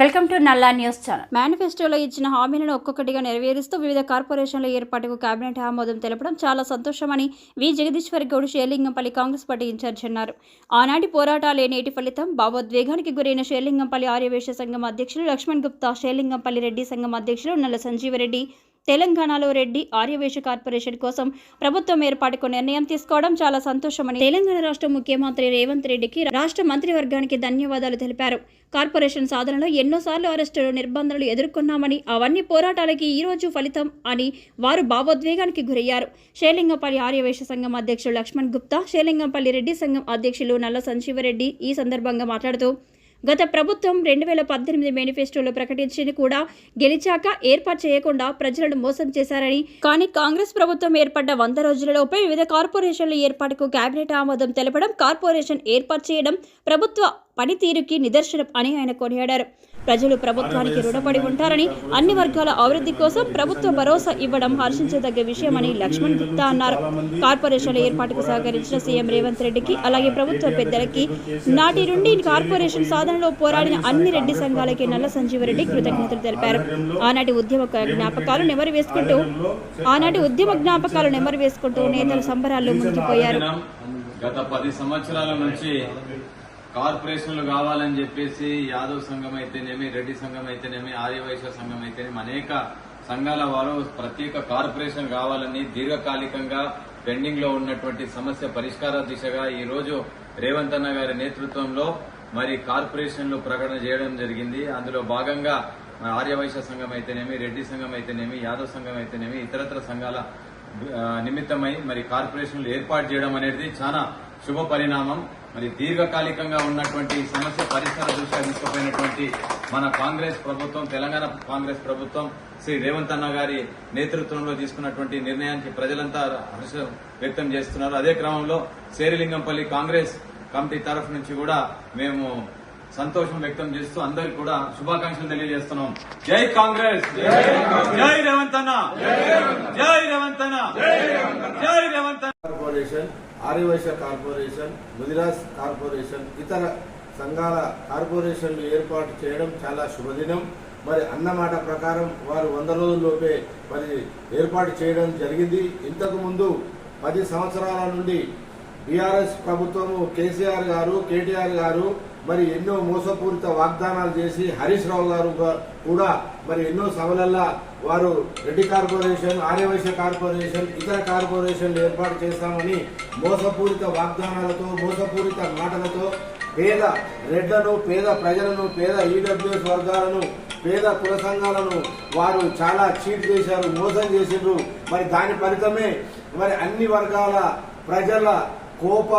Welcome to Nalla news channel. మేనిఫెస్టోలో ఇచ్చిన హామీలను ఒక్కొక్కటిగా నెరవేరుస్తూ వివిధ కార్పొరేషన్ల ఏర్పాటుకు కేబినెట్ ఆమోదం తెలపడం చాలా సంతోషమని V. Jagadishwar Goud Serilingampally Congress party incharge అన్నారు. ఆనాటి పోరాటాలే నేటి ఫలితం భావోద్వేగానికి గురైన షేర్లింగంపల్లి ఆర్యవేశ సంఘం అధ్యక్షులు లక్ష్మణ్ గుప్తా షేర్లింగంపల్లి రెడ్డి సంఘం అధ్యక్షులు నల్ల సంజీవరెడ్డి తెలంగాణలో రెడ్డి ఆర్యవేశ కార్పొరేషన్ కోసం ప్రభుత్వం ఏర్పాటుకు నిర్ణయం తీసుకోవడం చాలా సంతోషమని తెలంగాణ రాష్ట్ర ముఖ్యమంత్రి రేవంత్ రెడ్డికి రాష్ట్ర మంత్రివర్గానికి ధన్యవాదాలు తెలిపారు. కార్పొరేషన్ సాధనలో ఎన్నోసార్లు అరెస్టులు నిర్బంధనలు ఎదుర్కొన్నామని అవన్నీ పోరాటాలకి ఈ రోజు ఫలితం అని వారు భావోద్వేగానికి గురయ్యారు. షేలింగంపల్లి ఆర్యవేశ సంఘం అధ్యక్షులు లక్ష్మణ్ గుప్తా శేలింగంపల్లి రెడ్డి సంఘం అధ్యక్షులు నల్ల సంజీవరెడ్డి ఈ సందర్భంగా మాట్లాడుతూ గత ప్రభుత్వం రెండు వేల పద్దెనిమిది మేనిఫెస్టోలో ప్రకటించింది కూడా గెలిచాక ఏర్పాటు చేయకుండా ప్రజలను మోసం చేశారని. కానీ కాంగ్రెస్ ప్రభుత్వం ఏర్పడ్డ వంద రోజులలోపే వివిధ కార్పొరేషన్ల ఏర్పాటుకు కేబినెట్ ఆమోదం తెలపడం కార్పొరేషన్ ఏర్పాటు చేయడం ప్రభుత్వ పనితీరుకి నిదర్శనం అని ఆయన కొనియాడారు. ప్రజలు ప్రభుత్వానికి రుణపడి ఉంటారని అన్ని వర్గాల అభివృద్ధి కోసం ప్రభుత్వ భరోసా ఇవ్వడం హర్షించదగ్గ విషయమని లక్ష్మణ్ గుప్తా అన్నారు. కార్పొరేషన్ల ఏర్పాటుకు సహకరించిన సీఎం రేవంత్ రెడ్డికి అలాగే ప్రభుత్వ పెద్దలకి నాటి నుండి కార్పొరేషన్ సాధనలో పోరాడిన అన్ని రెడ్డి సంఘాలకి నల్ల సంజీవరెడ్డి కృతజ్ఞతలు తెలిపారు. ఆనాటి ఉద్యమ జ్ఞాపకాలు నెమరు వేసుకుంటూ ఆనాటి ఉద్యమ జ్ఞాపకాలు నెమరు వేసుకుంటూ నేతల సంబరాల్లో మునిగిపోయారు. గత పది సంవత్సరాల నుంచి కార్పొరేషన్లు కావాలని చెప్పేసి యాదవ్ సంఘం అయితేనేమి రెడ్డి సంఘం అయితేనేమి ఆర్యవైశ్య సంఘం అయితేనేమి అనేక సంఘాల వారు ప్రత్యేక కార్పొరేషన్ కావాలని దీర్ఘకాలికంగా పెండింగ్లో ఉన్నటువంటి సమస్య పరిష్కార దిశగా ఈ రోజు రేవంత్ అన్న గారి నేతృత్వంలో మరి కార్పొరేషన్లు ప్రకటన చేయడం జరిగింది. అందులో భాగంగా ఆర్యవైశ్య సంఘం అయితేనేమి రెడ్డి సంఘం అయితేనేమి యాదవ్ సంఘం అయితేనేమి ఇతరత్ర సంఘాల నిమిత్తమై మరి కార్పొరేషన్లు ఏర్పాటు చేయడం అనేది చాలా శుభ పరిణామం. మరి దీర్ఘకాలికంగా ఉన్నటువంటి సమస్య పరిష్కార దృష్ట్యా తీసుకుపోయినటువంటి మన కాంగ్రెస్ ప్రభుత్వం తెలంగాణ కాంగ్రెస్ ప్రభుత్వం శ్రీ రేవంత్ అన్న గారి నేతృత్వంలో తీసుకున్నటువంటి నిర్ణయానికి ప్రజలంతా హర్షం వ్యక్తం చేస్తున్నారు. అదే క్రమంలో శేరిలింగంపల్లి కాంగ్రెస్ కమిటీ తరఫు నుంచి కూడా మేము సంతోషం వ్యక్తం చేస్తూ అందరికి కూడా శుభాకాంక్షలు తెలియజేస్తున్నాం. జై కాంగ్రెస్! జై రేవంత్ అన్న! జై రేవంత్ అన్న! జై రేవంత్ అన్న! Corporation Aryavysya corporation Mudiraj corporation ఇతర సంఘాల కార్పొరేషన్లు ఏర్పాటు చేయడం చాలా శుభదినం. మరి అన్నమాట ప్రకారం వారు వంద రోజుల్లోపే మరి ఏర్పాటు చేయడం జరిగింది. ఇంతకుముందు పది సంవత్సరాల నుండి బీఆర్ఎస్ ప్రభుత్వము కేసీఆర్ గారు కేటీఆర్ గారు మరి ఎన్నో మోసపూరిత వాగ్దానాలు చేసి హరీష్ రావు గారు కూడా మరి ఎన్నో సభలల్లా వారు రెడ్డి కార్పొరేషన్ ఆర్యవైశ్య కార్పొరేషన్ ఇతర కార్పొరేషన్లు ఏర్పాటు చేస్తామని మోసపూరిత వాగ్దానాలతో మోసపూరిత మాటలతో పేద రెడ్లను పేద ప్రజలను పేద ఈడబ్ల్యూఎస్ వర్గాలను పేద కుల సంఘాలను వారు చాలా చీట్ చేశారు మోసం చేసిండ్రు. మరి దాని ఫలితమే మరి అన్ని వర్గాల ప్రజల కోప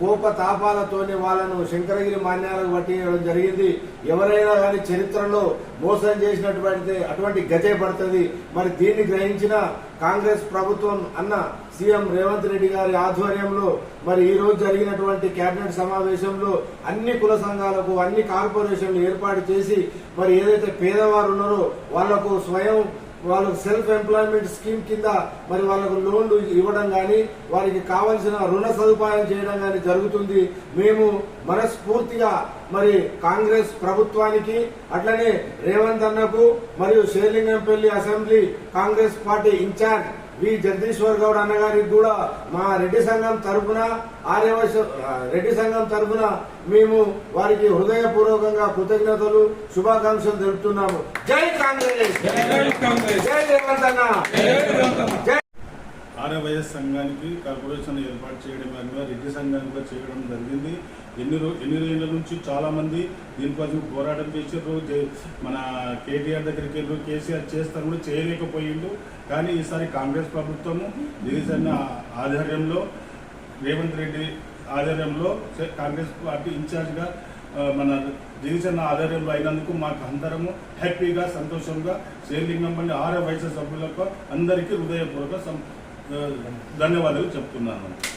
కోప తాపాలతోనే వాళ్ళను శంకరగిరి మాన్యాలకు పట్టించడం జరిగింది. ఎవరైనా కానీ చరిత్రలో మోసం చేసినటువంటి అటువంటి గతే పడుతుంది. మరి దీన్ని గ్రహించిన కాంగ్రెస్ ప్రభుత్వం అన్న సీఎం రేవంత్ రెడ్డి గారి ఆధ్వర్యంలో మరి ఈ రోజు జరిగినటువంటి కేబినెట్ సమావేశంలో అన్ని కుల సంఘాలకు అన్ని కార్పొరేషన్లు ఏర్పాటు చేసి మరి ఏదైతే పేదవారు ఉన్నారో వాళ్ళకు స్వయం వాళ్ళకు సెల్ఫ్ ఎంప్లాయ్మెంట్ స్కీమ్ కింద మరి వాళ్ళకు లోన్లు ఇవ్వడం కానీ వారికి కావలసిన రుణ సదుపాయం చేయడం కానీ జరుగుతుంది. మేము మనస్ఫూర్తిగా మరి కాంగ్రెస్ ప్రభుత్వానికి అట్లనే రేవంత్ అన్నకు మరియు Serilingampally assembly Congress party incharge V Jagadishwar Goud అన్నగారికి కూడా మా రెడ్డి సంఘం తరఫున ఆర్యవైశ్య రెడ్డి సంఘం తరఫున మేము వారికి హృదయపూర్వకంగా కృతజ్ఞతలు శుభాకాంక్షలు తెలుపుతున్నాము. జై కాంగ్రెస్! జై ఆర్యవైఎస్ సంఘానికి కార్పొరేషన్ ఏర్పాటు చేయడం కానీ రెడ్డి సంఘానికి కూడా చేయడం జరిగింది. ఎన్ని రో ఎన్ని రోజుల నుంచి చాలా మంది దీనికోసం పోరాటం చేసారు మన కేటీఆర్ దగ్గరికి వెళ్ళారు కేసీఆర్ చేస్తారు కూడా చేయలేకపోయిండు. కానీ ఈసారి కాంగ్రెస్ ప్రభుత్వము గిరిజన ఆధ్వర్యంలో రేవంత్ రెడ్డి ఆధ్వర్యంలో కాంగ్రెస్ పార్టీ ఇన్ఛార్జ్గా మన డివిజన్ ఆధ్వర్యంలో అయినందుకు మాకు అందరము హ్యాపీగా సంతోషంగా శ్రీలింగం మంది ఆరో వయసు సభ్యులకు అందరికీ హృదయపూర్వక సం- ధన్యవాదాలు చెప్తున్నాను.